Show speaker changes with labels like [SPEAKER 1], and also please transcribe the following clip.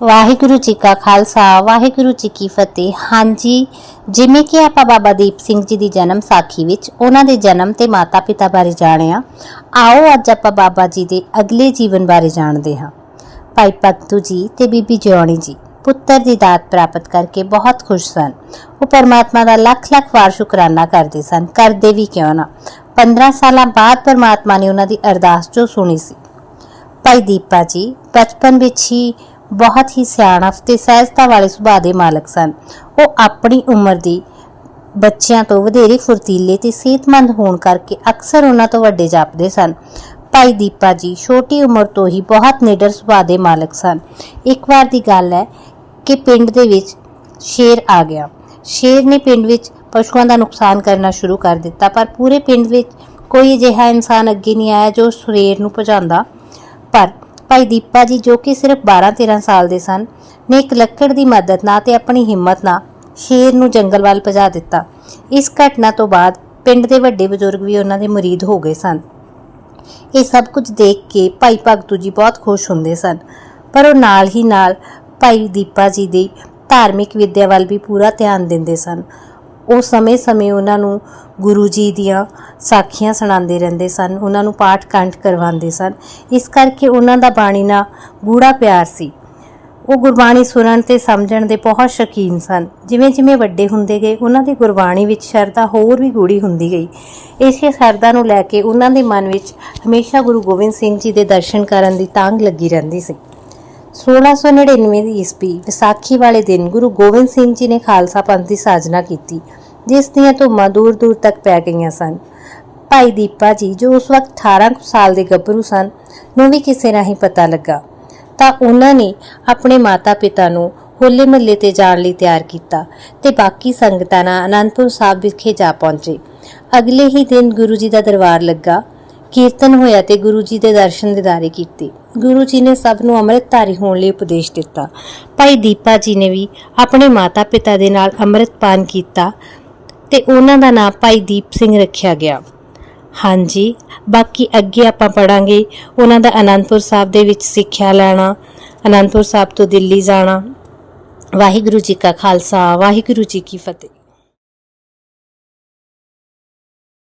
[SPEAKER 1] ਵਾਹਿਗੁਰੂ ਜੀ ਕਾ ਖਾਲਸਾ, ਵਾਹਿਗੁਰੂ ਜੀ ਕੀ ਫਤਿਹ। ਹਾਂਜੀ, ਜਿਵੇਂ ਕਿ ਆਪਾਂ ਬਾਬਾ ਦੀਪ ਸਿੰਘ ਜੀ ਦੀ ਜਨਮ ਸਾਖੀ ਵਿੱਚ ਉਹਨਾਂ ਦੇ ਜਨਮ ਤੇ ਮਾਤਾ ਪਿਤਾ ਬਾਰੇ ਜਾਣਿਆ, ਆਓ ਅੱਜ ਆਪਾਂ ਬਾਬਾ ਜੀ ਦੇ ਅਗਲੇ ਜੀਵਨ ਬਾਰੇ ਜਾਣਦੇ ਹਾਂ। ਭਾਈ ਭਗਤੂ ਜੀ ਤੇ ਬੀਬੀ ਜਿਉਣੀ ਜੀ, ਪੁੱਤਰ ਦੀ ਦਾਤ ਪ੍ਰਾਪਤ ਕਰਕੇ ਬਹੁਤ ਖੁਸ਼ ਸਨ। ਉਹ ਪਰਮਾਤਮਾ ਦਾ ਲੱਖ ਲੱਖ ਵਾਰ ਸ਼ੁਕਰਾਨਾ ਕਰਦੇ ਸਨ, ਕਰਦੇ ਵੀ ਕਿਉਂ ਨਾ? 15 ਸਾਲਾਂ ਬਾਅਦ ਪਰਮਾਤਮਾ ਨੇ ਉਹਨਾਂ ਦੀ ਅਰਦਾਸ ਜੋ ਸੁਣੀ ਸੀ। ਭਾਈ ਦੀਪਾ ਜੀ, ਬਚਪਨ ਵਿੱਚ ਹੀ ਬਹੁਤ ਹੀ ਸਿਆਣਫ ਤੇ ਸਹਿਜਤਾ ਵਾਲੇ ਸੁਭਾਅ ਦੇ ਮਾਲਕ ਸਨ। ਉਹ ਆਪਣੀ ਉਮਰ ਦੀ ਬੱਚਿਆਂ ਤੋਂ ਵਧੇਰੇ ਫੁਰਤੀਲੇ ਤੇ ਸਿਹਤਮੰਦ ਹੋਣ ਕਰਕੇ ਅਕਸਰ ਉਹਨਾਂ ਤੋਂ ਵੱਡੇ ਜਾਪਦੇ ਸਨ। ਭਾਈ ਦੀਪਾ ਜੀ ਛੋਟੀ ਉਮਰ ਤੋਂ ਹੀ ਬਹੁਤ ਨਿਡਰ ਸੁਭਾਅ ਦੇ ਮਾਲਕ ਸਨ। ਇੱਕ ਵਾਰ ਦੀ ਗੱਲ ਹੈ ਕਿ ਪਿੰਡ ਦੇ ਵਿੱਚ ਸ਼ੇਰ ਆ ਗਿਆ। ਸ਼ੇਰ ਨੇ ਪਿੰਡ ਵਿੱਚ ਪਸ਼ੂਆਂ ਦਾ ਨੁਕਸਾਨ ਕਰਨਾ ਸ਼ੁਰੂ ਕਰ ਦਿੱਤਾ, ਪਰ ਪੂਰੇ ਪਿੰਡ ਵਿੱਚ ਕੋਈ ਅਜਿਹਾ ਇਨਸਾਨ ਅੱਗੇ ਨਹੀਂ ਆਇਆ ਜੋ ਸ਼ੇਰ ਨੂੰ ਭਜਾਉਂਦਾ। ਪਰ ਭਾਈ ਦੀਪਾ ਜੀ, ਜੋ ਕਿ ਸਿਰਫ 12-13 ਸਾਲ ਦੇ ਸਨ, ਨੇ ਇੱਕ ਲੱਕੜ ਦੀ ਮਦਦ ਨਾਲ ਤੇ ਆਪਣੀ ਹਿੰਮਤ ਨਾਲ ਸ਼ੇਰ ਨੂੰ ਜੰਗਲ ਵੱਲ ਭਜਾ ਦਿੱਤਾ। ਇਸ ਘਟਨਾ ਤੋਂ ਬਾਅਦ ਪਿੰਡ ਦੇ ਵੱਡੇ ਬਜ਼ੁਰਗ ਵੀ ਉਹਨਾਂ ਦੇ ਮੁਰੀਦ ਹੋ ਗਏ ਸਨ। ਇਹ ਸਭ ਕੁਝ ਦੇਖ ਕੇ ਭਾਈ ਭਗਤੂ ਜੀ ਬਹੁਤ ਖੁਸ਼ ਹੁੰਦੇ ਸਨ। ਪਰ ਉਹ ਨਾਲ ਹੀ ਨਾਲ ਭਾਈ ਦੀਪਾ ਜੀ ਦੀ ਧਾਰਮਿਕ ਵਿੱਦਿਆ ਵੱਲ ਵੀ ਪੂਰਾ ਧਿਆਨ ਦਿੰਦੇ ਸਨ। ਉਹ ਸਮੇਂ-ਸਮੇਂ ਉਹਨਾਂ ਨੂੰ ਗੁਰੂ ਜੀ ਦੀਆਂ ਸਾਖੀਆਂ ਸੁਣਾਉਂਦੇ ਰਹਿੰਦੇ ਸਨ, ਉਹਨਾਂ ਨੂੰ ਪਾਠ ਕੰਠ ਕਰਵਾਉਂਦੇ ਸਨ। ਇਸ ਕਰਕੇ ਉਹਨਾਂ ਦਾ ਬਾਣੀ ਨਾਲ ਗੂੜਾ ਪਿਆਰ ਸੀ। ਉਹ ਗੁਰਬਾਣੀ ਸੁਣਨ ਤੇ ਸਮਝਣ ਦੇ ਬਹੁਤ ਸ਼ੌਕੀਨ ਸਨ। ਜਿਵੇਂ-ਜਿਵੇਂ ਵੱਡੇ ਹੁੰਦੇ ਗਏ, ਉਹਨਾਂ ਦੀ ਗੁਰਬਾਣੀ ਵਿੱਚ ਸ਼ਰਧਾ ਹੋਰ ਵੀ ਗੂੜੀ ਹੁੰਦੀ ਗਈ। ਇਸੇ ਸ਼ਰਧਾ ਨੂੰ ਲੈ ਕੇ ਉਹਨਾਂ ਦੇ ਮਨ ਵਿੱਚ ਹਮੇਸ਼ਾ ਗੁਰੂ ਗੋਬਿੰਦ ਸਿੰਘ ਜੀ ਦੇ ਦਰਸ਼ਨ ਕਰਨ ਦੀ ਤਾਂਘ ਲੱਗੀ ਰਹਿੰਦੀ ਸੀ। 1699 ਦੀ ਈਸਵੀ ਵਿਸਾਖੀ ਵਾਲੇ ਦਿਨ ਗੁਰੂ ਗੋਬਿੰਦ ਸਿੰਘ ਜੀ ਨੇ ਖਾਲਸਾ ਪੰਥ ਦੀ ਸਾਜਨਾ ਕੀਤੀ, ਜਿਸ ਦੀਆਂ ਧੁੰਮਾਂ ਦੂਰ ਦੂਰ ਤੱਕ ਪੈ ਗਈਆਂ ਸਨ। ਭਾਈ ਦੀਪਾ ਜੀ, ਜੋ ਉਸ ਵਕਤ 18 ਕੁ ਸਾਲ ਦੇ ਗੱਭਰੂ ਸਨ, ਨੂੰ ਵੀ ਕਿਸੇ ਰਾਹੀਂ ਪਤਾ ਲੱਗਾ। ਤਾਂ ਉਹਨਾਂ ਨੇ ਆਪਣੇ ਮਾਤਾ-ਪਿਤਾ ਨੂੰ ਹੋਲੇ ਮਹੱਲੇ ਤੇ ਜਾਣ ਲਈ ਤਿਆਰ ਕੀਤਾ ਤੇ ਬਾਕੀ ਸੰਗਤਾਂ ਨਾਲ ਅਨੰਦਪੁਰ ਸਾਹਿਬ ਵਿਖੇ ਜਾ ਪਹੁੰਚੇ। ਅਗਲੇ ਹੀ ਦਿਨ ਗੁਰੂ ਜੀ ਦਾ ਦਰਬਾਰ ਲੱਗਾ। ਕੀਰਤਨ ਹੋਇਆ ਤੇ ਗੁਰੂ ਜੀ ਦੇ ਦਰਸ਼ਨ ਦਿਦਾਰੇ ਕੀਤੇ। ਗੁਰੂ ਜੀ ਨੇ ਸਭ ਨੂੰ ਅੰਮ੍ਰਿਤਧਾਰੀ ਹੋਣ ਲਈ ਉਪਦੇਸ਼ ਦਿੱਤਾ। ਭਾਈ ਦੀਪਾ ਜੀ ਨੇ ਵੀ ਆਪਣੇ ਮਾਤਾ-ਪਿਤਾ ਦੇ ਨਾਲ ਅੰਮ੍ਰਿਤਪਾਨ ਕੀਤਾ ਤੇ ਉਹਨਾਂ ਦਾ ਨਾਮ ਭਾਈ ਦੀਪ ਸਿੰਘ ਰੱਖਿਆ ਗਿਆ। ਹਾਂਜੀ, ਬਾਕੀ ਅੱਗੇ ਆਪਾਂ ਪੜਾਂਗੇ ਉਹਨਾਂ ਦਾ ਅਨੰਦਪੁਰ ਸਾਹਿਬ ਦੇ ਵਿੱਚ ਸਿੱਖਿਆ ਲੈਣਾ, ਅਨੰਦਪੁਰ ਸਾਹਿਬ ਤੋਂ ਦਿੱਲੀ ਜਾਣਾ। ਵਾਹਿਗੁਰੂ ਜੀ ਕਾ ਖਾਲਸਾ, ਵਾਹਿਗੁਰੂ ਜੀ ਕੀ ਫਤਿਹ।